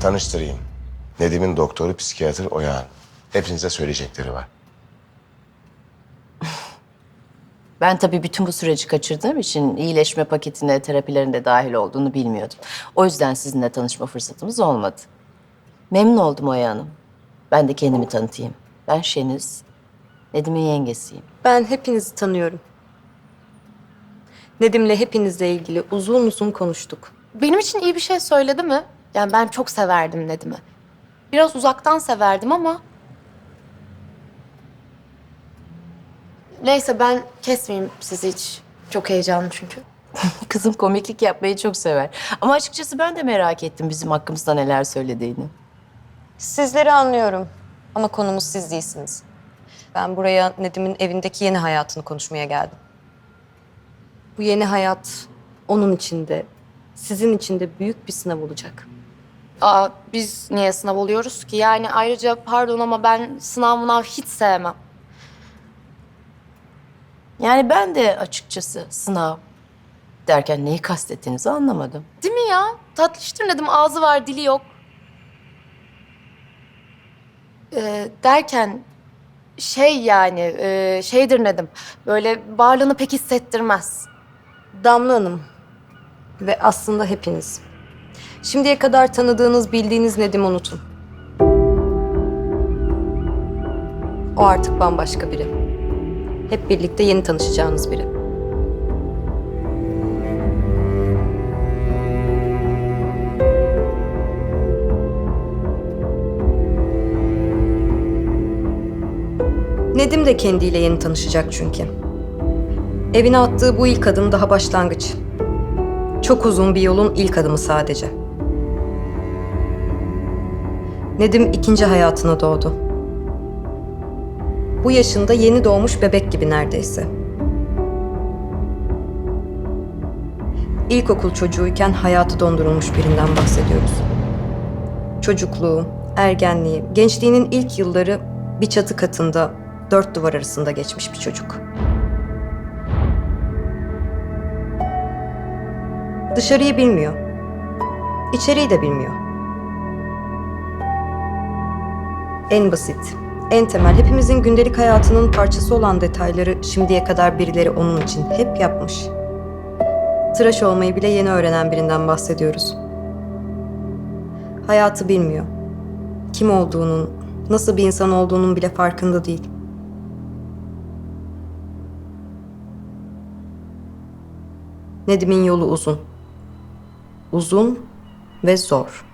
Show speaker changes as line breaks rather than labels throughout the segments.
Tanıştırayım. Nedim'in doktoru psikiyatr Oyağan. Hepinize söyleyecekleri var.
Ben tabii bütün bu süreci kaçırdığım için iyileşme paketine, terapilerinde dahil olduğunu bilmiyordum. O yüzden sizinle tanışma fırsatımız olmadı. Memnun oldum Oya Hanım. Ben de kendimi tanıtayım. Ben Şeniz, Nedim'in yengesiyim.
Ben hepinizi tanıyorum. Nedim'le hepinizle ilgili uzun uzun konuştuk.
Benim için iyi bir şey söyledi mi? Yani ben çok severdim Nedim'i. Biraz uzaktan severdim ama... Neyse ben kesmeyeyim sizi hiç. Çok heyecanlı çünkü.
Kızım komiklik yapmayı çok sever. Ama açıkçası ben de merak ettim bizim hakkımızda neler söylediğini.
Sizleri anlıyorum ama konumuz siz değilsiniz. Ben buraya Nedim'in evindeki yeni hayatını konuşmaya geldim. Bu yeni hayat onun içinde, sizin için de büyük bir sınav olacak.
Aa, biz niye sınav oluyoruz ki? Yani ayrıca pardon ama ben sınav mınav hiç sevmem.
Yani ben de açıkçası sınav derken neyi kastettiğinizi anlamadım.
Değil mi ya? Tatlıştır Nedim ağzı var dili yok. Ee, derken şey yani e, şeydir Nedim. Böyle varlığını pek hissettirmez.
Damla Hanım ve aslında hepiniz. Şimdiye kadar tanıdığınız, bildiğiniz Nedim'i unutun. O artık bambaşka biri. Hep birlikte yeni tanışacağınız biri. Nedim de kendiyle yeni tanışacak çünkü. Evine attığı bu ilk adım daha başlangıç. Çok uzun bir yolun ilk adımı sadece. Nedim ikinci hayatına doğdu. Bu yaşında yeni doğmuş bebek gibi neredeyse. İlkokul çocuğuyken hayatı dondurulmuş birinden bahsediyoruz. Çocukluğu, ergenliği, gençliğinin ilk yılları bir çatı katında, dört duvar arasında geçmiş bir çocuk. Dışarıyı bilmiyor. İçeriği de bilmiyor. En basit, en temel, hepimizin gündelik hayatının parçası olan detayları şimdiye kadar birileri onun için hep yapmış. Tıraş olmayı bile yeni öğrenen birinden bahsediyoruz. Hayatı bilmiyor. Kim olduğunun, nasıl bir insan olduğunun bile farkında değil. Nedim'in yolu uzun. Uzun ve zor.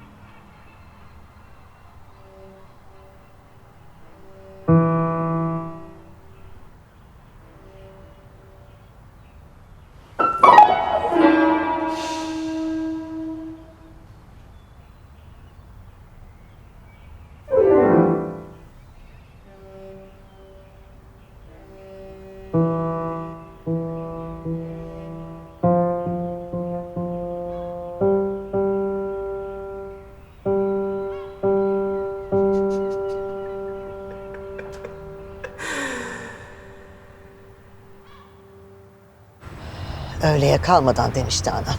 Öğleye kalmadan demişti anam.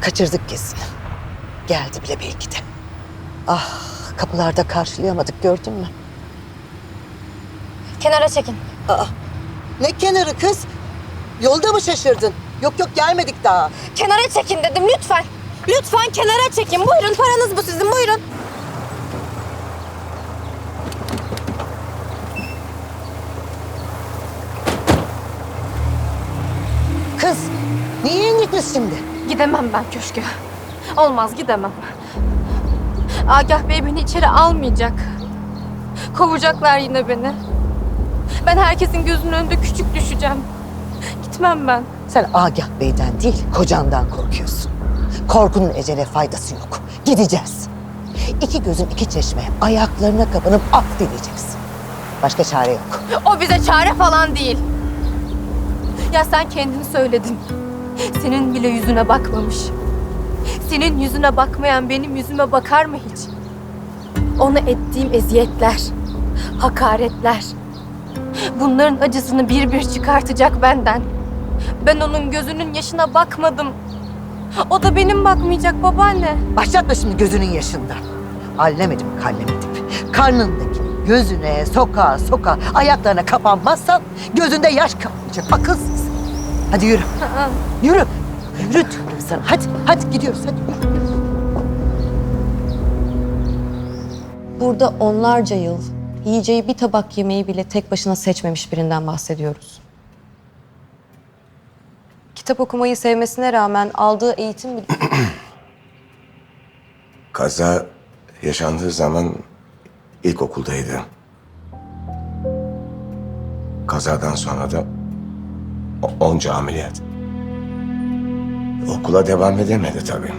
Kaçırdık kesin. Geldi bile belki de. Ah kapılarda karşılayamadık gördün mü?
Kenara çekin.
Aa, ne kenarı kız? Yolda mı şaşırdın? Yok yok gelmedik daha.
Kenara çekin dedim lütfen. Lütfen kenara çekin. Buyurun paranız bu sizin buyurun.
Kız niye indik biz şimdi?
Gidemem ben köşke. Olmaz gidemem. Agah Bey beni içeri almayacak. Kovacaklar yine beni. Ben herkesin gözünün önünde küçük düşeceğim. Gitmem ben.
Sen Agah Bey'den değil kocandan korkuyorsun. Korkunun ecele faydası yok. Gideceğiz. İki gözün iki çeşme ayaklarına kapanıp af dileyeceksin. Başka çare yok.
O bize çare falan değil. Ya sen kendini söyledin. Senin bile yüzüne bakmamış. Senin yüzüne bakmayan benim yüzüme bakar mı hiç? Ona ettiğim eziyetler, hakaretler. Bunların acısını bir bir çıkartacak benden. Ben onun gözünün yaşına bakmadım. O da benim bakmayacak babaanne.
Başlatma şimdi gözünün yaşından. Allem edip kallem edip. Karnındaki gözüne soka soka ayaklarına kapanmazsan gözünde yaş kalmayacak. Akılsız. Hadi yürü. Yürü. Yürü diyorum sana. Hadi, hadi gidiyoruz. Hadi yürü.
Burada onlarca yıl yiyeceği bir tabak yemeği bile tek başına seçmemiş birinden bahsediyoruz. Kitap okumayı sevmesine rağmen aldığı eğitim bile...
Kaza yaşandığı zaman ilkokuldaydı. Kazadan sonra da onca ameliyat. Okula devam edemedi tabii.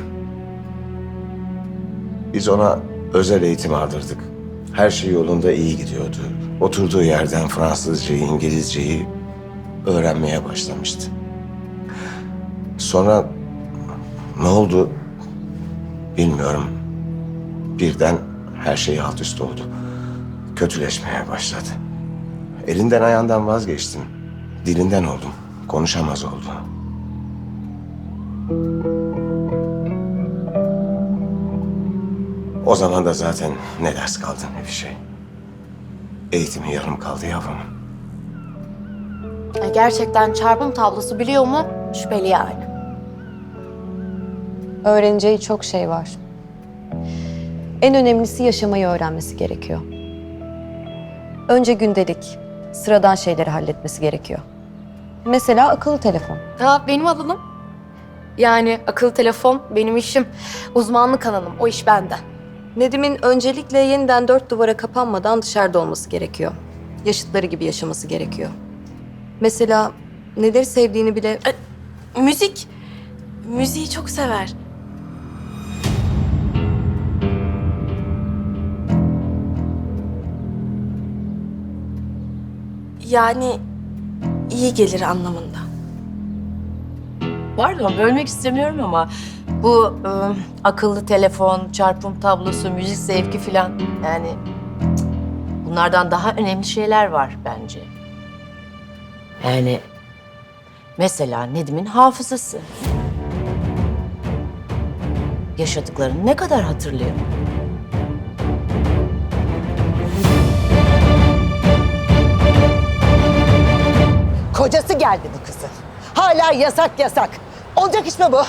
Biz ona özel eğitim aldırdık. Her şey yolunda iyi gidiyordu. Oturduğu yerden Fransızcayı, İngilizceyi öğrenmeye başlamıştı. Sonra ne oldu bilmiyorum. Birden her şey alt üst oldu. Kötüleşmeye başladı. Elinden ayağından vazgeçtim. Dilinden oldum. Konuşamaz oldu. O zaman da zaten ne ders kaldı ne bir şey. Eğitimi yarım kaldı yavrum.
Gerçekten çarpım tablosu biliyor mu? Şüpheli yani.
Öğreneceği çok şey var. En önemlisi yaşamayı öğrenmesi gerekiyor. Önce gündelik, sıradan şeyleri halletmesi gerekiyor. Mesela akıllı telefon.
Ha benim alanım. Yani akıllı telefon benim işim. Uzmanlık alanım. O iş bende.
Nedim'in öncelikle yeniden dört duvara kapanmadan dışarıda olması gerekiyor. Yaşıtları gibi yaşaması gerekiyor. Mesela neleri sevdiğini bile...
Müzik. Müziği çok sever. Yani iyi gelir anlamında.
Pardon bölmek istemiyorum ama bu e, akıllı telefon, çarpım tablosu, müzik zevki filan yani bunlardan daha önemli şeyler var bence. Yani mesela Nedim'in hafızası. Yaşadıklarını ne kadar hatırlıyor?
Kocası geldi bu kızın. Hala yasak yasak. Olacak iş mi bu?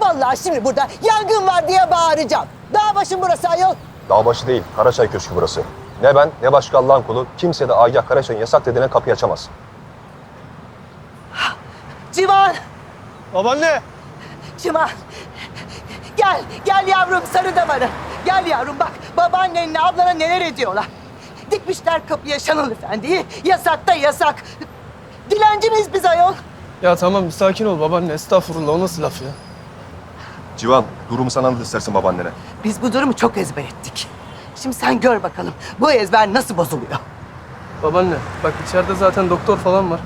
Vallahi şimdi burada yangın var diye bağıracağım. Dağ başım burası ayol.
Dağbaşı değil, Karaçay Köşkü burası. Ne ben ne başka Allah'ın kulu kimse de Agah Karaçay'ın yasak dediğine kapıyı açamaz.
Civan,
Babaanne!
Civan. Gel, gel yavrum sarı damarı. Gel yavrum bak babaannenle ablana neler ediyorlar. Dikmişler kapıya Şanıl Efendi'yi. Yasak da yasak. Dilenci miyiz biz ayol?
Ya tamam sakin ol babaanne. Estağfurullah o nasıl laf ya?
Civan, durumu sana anlat istersen babaannene.
Biz bu durumu çok ezber ettik. Şimdi sen gör bakalım bu ezber nasıl bozuluyor.
Babaanne bak içeride zaten doktor falan var.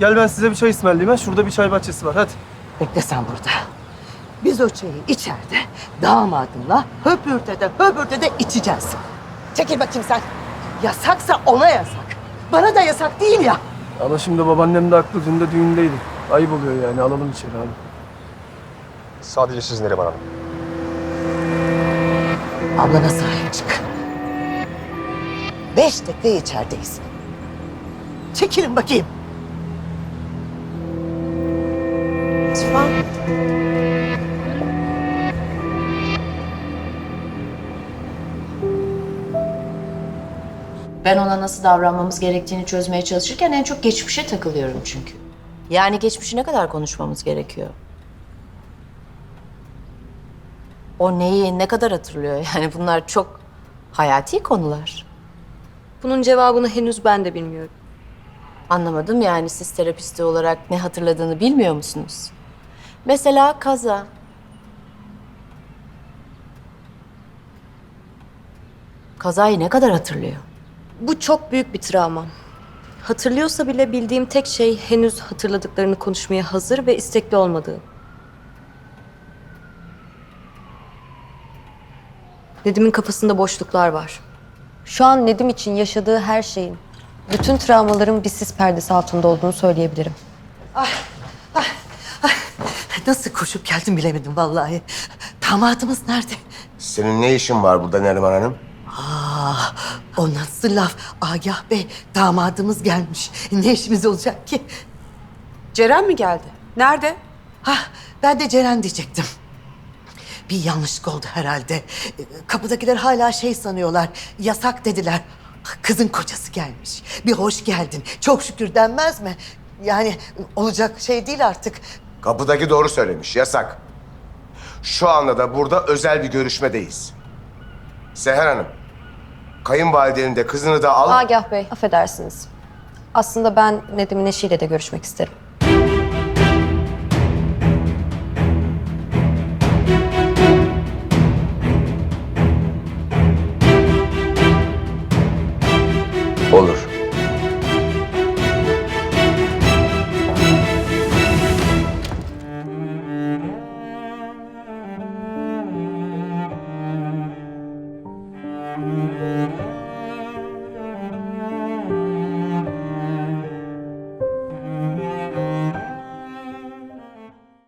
Gel ben size bir çay ısmarlayayım ha. Şurada bir çay bahçesi var hadi.
Bekle sen burada. Biz o çayı içeride damadınla höpürtede höpürtede içeceğiz. Çekil bakayım sen. Yasaksa ona yasak. Bana da yasak değil ya.
Ama şimdi babaannem de haklı. Dün de düğündeydi. Ayıp oluyor yani. Alalım içeri abi.
Sadece siz Neriman Hanım.
Ablana sahip çık. Beş dakika içerideyiz. Çekilin bakayım.
Ben ona nasıl davranmamız gerektiğini çözmeye çalışırken en çok geçmişe takılıyorum çünkü. Yani geçmişi ne kadar konuşmamız gerekiyor? O neyi ne kadar hatırlıyor? Yani bunlar çok hayati konular.
Bunun cevabını henüz ben de bilmiyorum.
Anlamadım yani siz terapisti olarak ne hatırladığını bilmiyor musunuz? Mesela kaza. Kazayı ne kadar hatırlıyor?
Bu çok büyük bir travma. Hatırlıyorsa bile bildiğim tek şey henüz hatırladıklarını konuşmaya hazır ve istekli olmadığı. Nedim'in kafasında boşluklar var. Şu an Nedim için yaşadığı her şeyin, bütün travmaların bir sis perdesi altında olduğunu söyleyebilirim.
nasıl koşup geldim bilemedim vallahi. Damadımız nerede?
Senin ne işin var burada Neriman Hanım?
Ah, o nasıl laf? Agah Bey, damadımız gelmiş. Ne işimiz olacak ki?
Ceren mi geldi? Nerede?
Hah, ben de Ceren diyecektim. Bir yanlışlık oldu herhalde. Ee, Kapıdakiler hala şey sanıyorlar, yasak dediler. Kızın kocası gelmiş. Bir hoş geldin. Çok şükür denmez mi? Yani olacak şey değil artık.
Kapıdaki doğru söylemiş, yasak. Şu anda da burada özel bir görüşmedeyiz. Seher Hanım, kayınvalidenin de kızını da al.
Agah Bey, affedersiniz. Aslında ben Nedim'in eşiyle de görüşmek isterim.